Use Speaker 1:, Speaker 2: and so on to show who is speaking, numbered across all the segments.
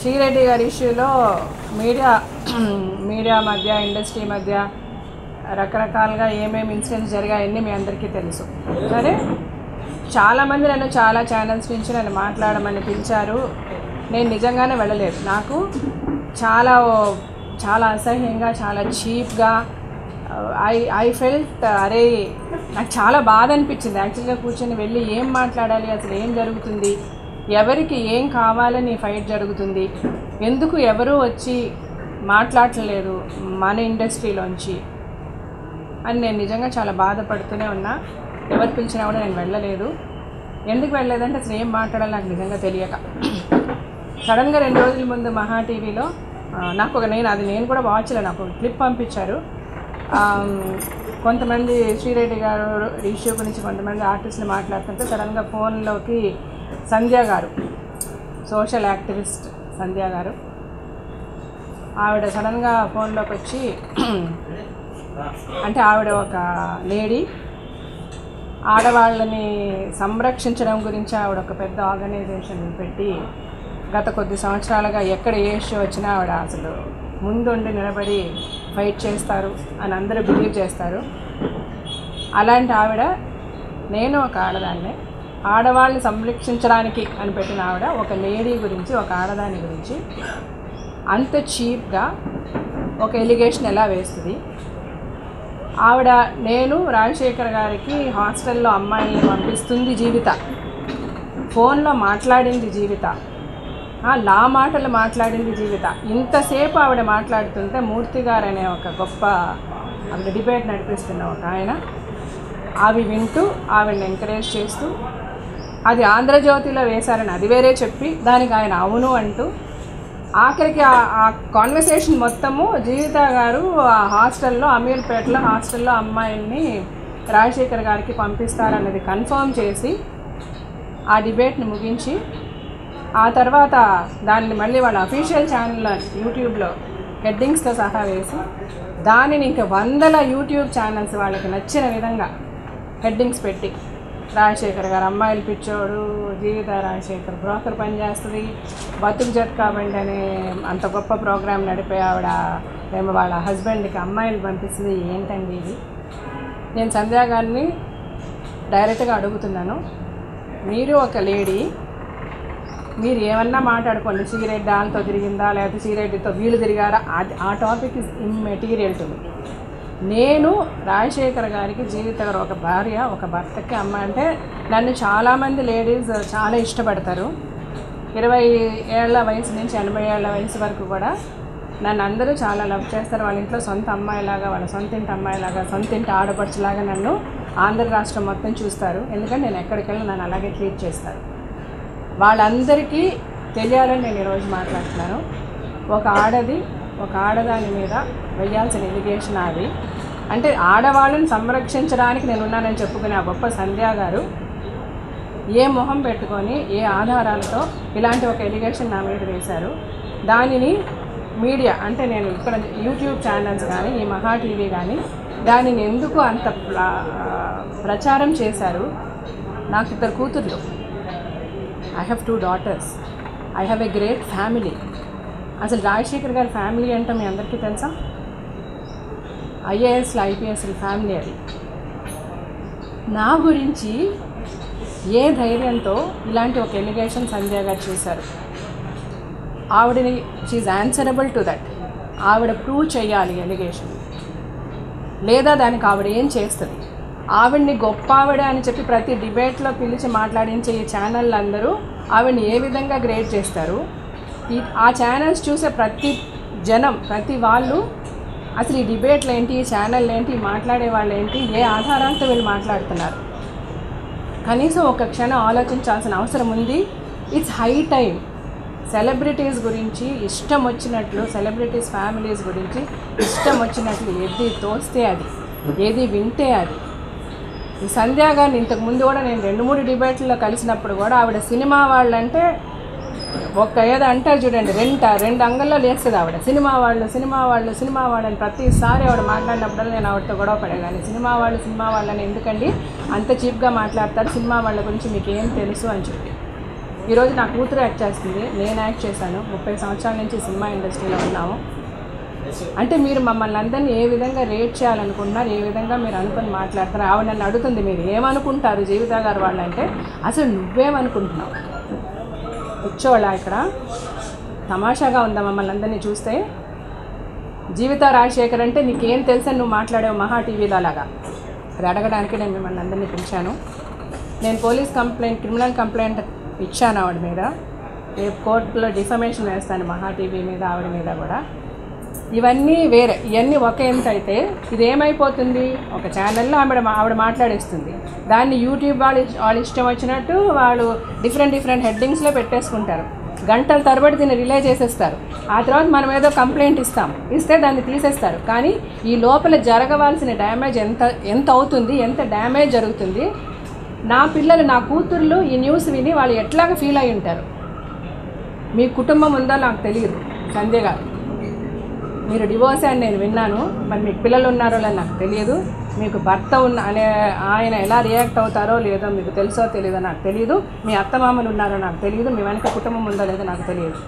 Speaker 1: శ్రీరెడ్డి గారి ఇష్యూలో media media మధ్య ఇండస్ట్రీ మధ్య రకరకాలుగా ఏమేమి ఇన్సిడెంట్స్ జరిగాయని మీ అందరికీ తెలుసు. సరే చాలామంది నన్ను చాలా ఛానల్స్ నుంచి నన్ను మాట్లాడమని పిలిచారు. నేను నిజంగానే వెళ్ళలేదు. నాకు చాలా చాలా అసహ్యంగా చాలా చీప్గా ఐ ఐ ఫెల్ట్ అరే నాకు చాలా బాధ అనిపించింది. యాక్చువల్గా కూర్చొని వెళ్ళి ఏం మాట్లాడాలి? అసలు ఏం జరుగుతుంది? ఎవరికి ఏం కావాలని ఫైట్ జరుగుతుంది? ఎందుకు ఎవరూ వచ్చి మాట్లాడలేదు మన ఇండస్ట్రీలోంచి అని నేను నిజంగా చాలా బాధపడుతూనే ఉన్నా. ఎవరు పిలిచినా కూడా నేను వెళ్ళలేదు. ఎందుకు వెళ్ళలేదంటే అసలు ఏం మాట్లాడాలి నాకు నిజంగా తెలియక. సడన్గా రెండు రోజుల ముందు మహా టీవీలో నాకు ఒక నేను అది నేను కూడా వాచ్లో నాకు ఒక క్లిప్ పంపించారు. కొంతమంది శ్రీరెడ్డి గారు ఇష్యూ గురించి కొంతమంది ఆర్టిస్టులు మాట్లాడుతుంటే సడన్గా ఫోన్లోకి సంధ్య గారు సోషల్ యాక్టివిస్ట్ సంధ్య గారు. ఆవిడ సడన్గా ఫోన్లోకి వచ్చి అంటే ఆవిడ ఒక లేడీ. ఆడవాళ్ళని సంరక్షించడం గురించి ఆవిడ ఒక పెద్ద ఆర్గనైజేషన్ పెట్టి గత కొద్ది సంవత్సరాలుగా ఎక్కడ ఏ ఇష్యూ వచ్చినా ఆవిడ అసలు ముందుండి నిలబడి ఫైట్ చేస్తారు అని అందరూ బిలీవ్ చేస్తారు. అలాంటి ఆవిడ నేను ఒక ఆడదాన్నే. ఆడవాళ్ళని సంరక్షించడానికి అని పెట్టిన ఆవిడ ఒక లేడీ గురించి ఒక ఆడదాని గురించి. అంత చీప్గా ఒక ఎలిగేషన్ ఎలా వేస్తుంది? ఆవిడ నేను రాజశేఖర్ గారికి హాస్టల్లో అమ్మాయిని పంపిస్తుంది జీవిత. ఫోన్లో మాట్లాడింది జీవిత. లా మాటలు మాట్లాడింది జీవిత. ఇంతసేపు ఆవిడ మాట్లాడుతుంటే మూర్తి గారు అనే ఒక గొప్ప ఆవిడ డిబేట్ నడిపిస్తున్న ఒక ఆయన. అవి వింటూ ఆవిడని ఎంకరేజ్ చేస్తూ అది ఆంధ్రజ్యోతిలో వేశారని అది వేరే చెప్పి దానికి ఆయన అవును అంటూ ఆఖరికి ఆ- ఆ కాన్వర్సేషన్ మొత్తము జీవిత గారు ఆ హాస్టల్లో అమీర్పేటలో హాస్టల్లో అమ్మాయిల్ని రాజశేఖర్ గారికి పంపిస్తారన్నది కన్ఫర్మ్ చేసి ఆ డిబేట్ని ముగించి ఆ తర్వాత దానిని మళ్ళీ వాళ్ళ అఫీషియల్ ఛానల్లో యూట్యూబ్లో హెడ్డింగ్స్తో సహా వేసి దానిని ఇంకా వందల యూట్యూబ్ ఛానల్స్ వాళ్ళకి నచ్చిన విధంగా హెడ్డింగ్స్ పెట్టి రాజశేఖర్ గారు అమ్మాయిలు పిచ్చోడు జీవిత రాజశేఖర్ బ్రోకర్ పని చేస్తుంది బతుకు జట్కా బండి అనే అంత గొప్ప ప్రోగ్రాం నడిపే ఆవిడ మేము వాళ్ళ హస్బెండ్కి అమ్మాయిలు పంపిస్తుంది ఏంటండి ఇది? నేను సంధ్యా గారిని డైరెక్ట్గా అడుగుతున్నాను. మీరు ఒక లేడీ మీరు ఏమన్నా మాట్లాడుకోండి సిగరెట్ దానితో తిరిగిందా లేకపోతే సిగరెట్తో వీళ్ళు తిరిగారా? అది ఆ టాపిక్ ఇస్ ఇమ్మెటీరియల్ టు నేను రాజశేఖర్ గారికి జీవిత గారు ఒక భార్య ఒక భర్తకి అమ్మ అంటే నన్ను చాలామంది లేడీస్ చాలా ఇష్టపడతారు. ఇరవై ఏళ్ళ వయసు నుంచి ఎనభై ఏళ్ళ వయసు వరకు కూడా నన్ను అందరూ చాలా లవ్ చేస్తారు. వాళ్ళ ఇంట్లో సొంత అమ్మాయిలాగా వాళ్ళ సొంత ఇంటి అమ్మాయిలాగా సొంత ఇంటి ఆడపడుచులాగా నన్ను ఆంధ్ర రాష్ట్రం మొత్తం చూస్తారు. ఎందుకంటే నేను ఎక్కడికి వెళ్ళి నన్ను అలాగే ట్రీట్ చేస్తారు. వాళ్ళందరికీ తెలియాలని నేను ఈరోజు మాట్లాడుతున్నాను. ఒక ఆడది ఒక ఆడదాని మీద వేయాల్సిన ఎలిగేషన్ అది. అంటే ఆడవాళ్ళని సంరక్షించడానికి నేను ఉన్నానని చెప్పుకునే ఆ గొప్ప సంధ్యా గారు ఏ మొహం పెట్టుకొని ఏ ఆధారాలతో ఇలాంటి ఒక ఎలిగేషన్ నా మీద వేశారు. దానిని మీడియా అంటే నేను ఇక్కడ యూట్యూబ్ ఛానల్స్ కానీ ఈ మహా టీవీ కానీ దానిని ఎందుకు అంత ప్రచారం చేశారు? నాకు ఇద్దరు కూతుర్లు. I have two daughters I have a great family అసలు రాజశేఖర్ గారి ఫ్యామిలీ అంటే మీ అందరికీ తెలుసా? ఐఏఎస్లు ఐపీఎస్ల ఫ్యామిలీ అది. నా గురించి ఏ ధైర్యంతో ఇలాంటి ఒక ఎలిగేషన్ సంధ్య గారు చేశారు? ఆవిడని షీఈ్ ఆన్సరబుల్ టు దట్ ఆవిడ ప్రూవ్ చేయాలి ఎలిగేషన్. లేదా దానికి ఆవిడ ఏం చేస్తుంది? ఆవిడ్ని గొప్ప ఆవిడ అని చెప్పి ప్రతి డిబేట్లో పిలిచి మాట్లాడించే ఈ ఛానళ్ళు అందరూ ఆవిడ్ని ఏ విధంగా గ్రేడ్ చేస్తారు? ఈ ఆ ఛానల్స్ చూసే ప్రతి జనం ప్రతి వాళ్ళు అసలు ఈ డిబేట్లు ఏంటి ఈ ఛానల్ ఏంటి మాట్లాడే వాళ్ళు ఏంటి ఏ ఆధారాలతో వీళ్ళు మాట్లాడుతున్నారు? కనీసం ఒక క్షణం ఆలోచించాల్సిన అవసరం ఉంది. ఇట్స్ హై టైం సెలబ్రిటీస్ గురించి ఇష్టం వచ్చినట్లు సెలబ్రిటీస్ ఫ్యామిలీస్ గురించి ఇష్టం వచ్చినట్లు ఏది తోస్తే అది ఏది వింటే అది. ఈ సంధ్యా గారిని ఇంతకుముందు కూడా నేను రెండు మూడు డిబేట్లలో కలిసినప్పుడు కూడా ఆవిడ సినిమా వాళ్ళంటే ఒక్క ఏదో అంటారు చూడండి రెంట రెండు అంగల్లో లేస్తుంది ఆవిడ. సినిమా వాళ్ళు సినిమా వాళ్ళు సినిమా వాళ్ళని ప్రతిసారి ఆవిడ మాట్లాడినప్పుడల్లా నేను ఆవిడతో గొడవ పడేదాన్ని. సినిమా వాళ్ళు సినిమా వాళ్ళని ఎందుకండి? అంత చీప్గా మాట్లాడతారు సినిమా వాళ్ళ గురించి మీకు ఏం తెలుసు అని చెప్పి. ఈరోజు నా కూతురు యాక్ట్ చేస్తుంది నేను యాక్ట్ చేశాను. ముప్పై సంవత్సరాల నుంచి సినిమా ఇండస్ట్రీలో ఉన్నాము. అంటే మీరు మమ్మల్ని అందరినీ ఏ విధంగా రేట్ చేయాలనుకుంటున్నారు ఏ విధంగా మీరు అనుకుని మాట్లాడుతున్నారు ఆవిడ నన్ను అడుగుతుంది మీరు ఏమనుకుంటారు జీవిత గారు వాళ్ళు అంటే? అసలు నువ్వేమనుకుంటున్నావు? కూర్చోవాళ్ళ ఇక్కడ. తమాషాగా ఉందా మమ్మల్ని అందరినీ చూస్తే? జీవిత రాజశేఖర్ అంటే నీకేం తెలుసని నువ్వు మాట్లాడావు మహా టీవీలో అలాగా అది అడగడానికి నేను మిమ్మల్ని అందరినీ పిలిచాను. నేను పోలీస్ కంప్లైంట్ క్రిమినల్ కంప్లైంట్ ఇచ్చాను ఆవిడ మీద. రేపు కోర్టులో డిఫమేషన్ వేస్తాను మహా టీవీ మీద ఆవిడ మీద కూడా. ఇవన్నీ వేరే ఇవన్నీ ఒక ఎంత అయితే ఇది ఏమైపోతుంది ఒక ఛానల్లో ఆవిడ ఆవిడ మాట్లాడేస్తుంది. దాన్ని యూట్యూబ్ వాళ్ళు వాళ్ళు ఇష్టం వచ్చినట్టు వాళ్ళు డిఫరెంట్ డిఫరెంట్ హెడ్డింగ్స్లో పెట్టేసుకుంటారు. గంటల తరబడి దీన్ని రిలే చేసేస్తారు. ఆ తర్వాత మనం ఏదో కంప్లైంట్ ఇస్తాం. ఇస్తే దాన్ని తీసేస్తారు. కానీ ఈ లోపల జరగవలసిన డ్యామేజ్ ఎంత ఎంత అవుతుంది? ఎంత డ్యామేజ్ జరుగుతుంది? నా పిల్లలు నా కూతుర్లు ఈ న్యూస్ విని వాళ్ళు ఎట్లాగ ఫీల్ అయి ఉంటారు? మీ కుటుంబం ఉందో? నాకు తెలియదు. సంధ్య గారు. మీరు డివోర్స్ అని నేను విన్నాను. మరి మీకు పిల్లలు ఉన్నారో లేదో నాకు తెలియదు. మీకు భర్త ఉన్న అనే ఆయన ఎలా రియాక్ట్ అవుతారో లేదో మీకు తెలుసో తెలియదో నాకు తెలియదు మీ అత్తమామలు ఉన్నారో నాకు తెలియదు మీ వెనక కుటుంబం ఉందో లేదో నాకు తెలియదు.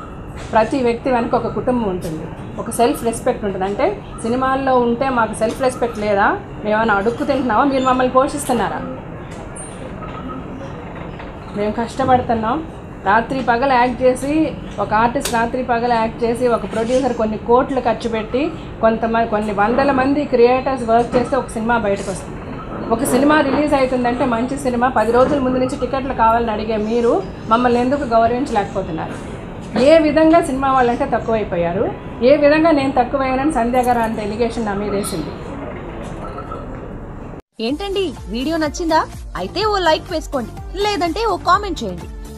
Speaker 1: ప్రతి వ్యక్తి వెనక ఒక కుటుంబం ఉంటుంది. ఒక సెల్ఫ్ రెస్పెక్ట్ ఉంటుంది. అంటే సినిమాల్లో ఉంటే మాకు సెల్ఫ్ రెస్పెక్ట్ లేదా? మేమైనా అడుక్కు తింటున్నామా? మీరు మమ్మల్ని పోషిస్తున్నారా? మేము కష్టపడుతున్నాం. రాత్రి పగల యాక్ట్ చేసి ఒక ఆర్టిస్ట్ రాత్రి పగల యాక్ట్ చేసి ఒక ప్రొడ్యూసర్ కొన్ని కోట్లు ఖర్చు పెట్టి కొంతమంది కొన్ని వందల మంది క్రియేటర్స్ వర్క్ చేస్తే ఒక సినిమా బయటకు వస్తుంది ఒక సినిమా రిలీజ్ అవుతుందంటే మంచి సినిమా పది రోజుల ముందు నుంచి టికెట్లు కావాలని అడిగే మీరు మమ్మల్ని ఎందుకు గౌరవించలేకపోతున్నారు? ఏ విధంగా సినిమా వాళ్ళంటే తక్కువైపోయారు? ఏ విధంగా నేను తక్కువయ్యానని సంధ్యా గారు అంత ఎలిగేషన్ నా మీద వేసింది.
Speaker 2: ఏంటండి? వీడియో నచ్చిందా? అయితే ఓ లైక్ వేసుకోండి. లేదంటే ఓ కామెంట్ చేయండి.